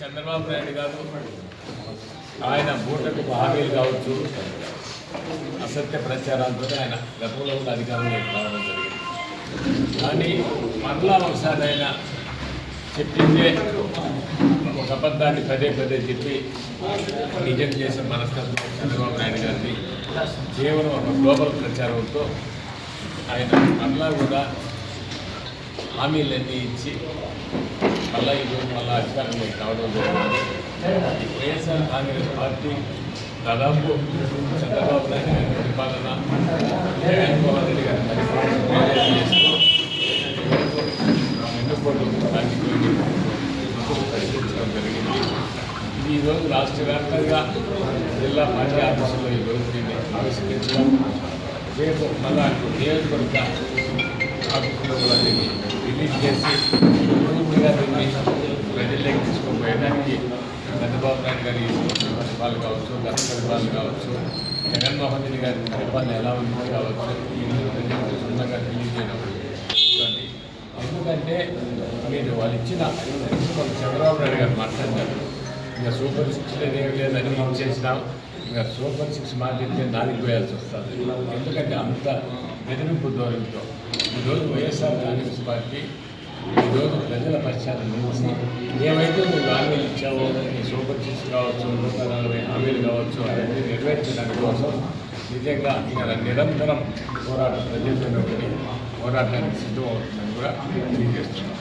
చంద్రబాబు నాయుడు గారు ఆయన బూటకు హామీలు కావచ్చు అసత్య ప్రచారాలతో ఆయన గతంలో కూడా అధికారంలోకి రావడం జరిగింది. కానీ మరలా ఒకసారి ఆయన చెప్పిందే ఒక అబద్ధాన్ని పదే పదే చెప్పి నిజం చేసే మనస్తత్వం చంద్రబాబు నాయుడు గారిని కేవలం ఒక గ్లోబల్ ప్రచారంతో ఆయన మరలా కూడా హామీలన్నీ ఇచ్చి మళ్ళా ఈరోజు మళ్ళీ అధికారంలోకి రావడం జరిగింది. వైఎస్ఆర్ కాంగ్రెస్ పార్టీ దాదాపు చంద్రబాబు నాయుడు గారి పరిపాలన జగన్మోహన్ రెడ్డి గారి పరిపాలన పరిశీలించడం జరిగింది ఇది ఈరోజు రాష్ట్ర వ్యాప్తంగా జిల్లా పార్టీ ఆఫీసులో ఈరోజు దీన్ని ఆవిష్కరించడం రేపు మళ్ళా నియోజకవర్గ ఆఫీసులో కూడా దీన్ని రిలీజ్ చేసి పూర్తిగా దీన్ని ప్రజల్లోకి తీసుకుపోయేదానికి చంద్రబాబు నాయుడు గారి పరిపాలన కావచ్చు గత పరిపాలన కావచ్చు జగన్మోహన్ రెడ్డి గారి పరిపాలన ఎలా ఉంది కావచ్చు ఈ రోజు ప్రజలకు సుందరంగా తెలియజేయడం చూడండి. ఎందుకంటే మీరు వాళ్ళు ఇచ్చిన చంద్రబాబు నాయుడు గారు మాట్లాడారు ఇంకా సూపర్ సిక్స్ లేదు ఏం లేదని ఇచ్చేసినాం ఇంకా సూపర్ సిక్స్ మాట్లాడితే దానికి పోయాల్సి వస్తుంది. ఎందుకంటే అంత బెదిరింపు ధోరణితో ఈరోజు వైఎస్ఆర్ కాంగ్రెస్ పార్టీ ఈరోజు ప్రజల పశ్చాత్తం నిలిచి ఏవైతే నువ్వు హామీలు ఇచ్చావో ఈ సూపర్ సిక్స్ కావచ్చు నూట నలభై హామీలు కావచ్చు అవన్నీ నెరవేర్చడానికి కోసం నిజంగా ఇక్కడ నిరంతరం పోరాటం ప్రజలతో పోరాటానికి సిద్ధం అవుతుందని కూడా తెలియజేస్తున్నాం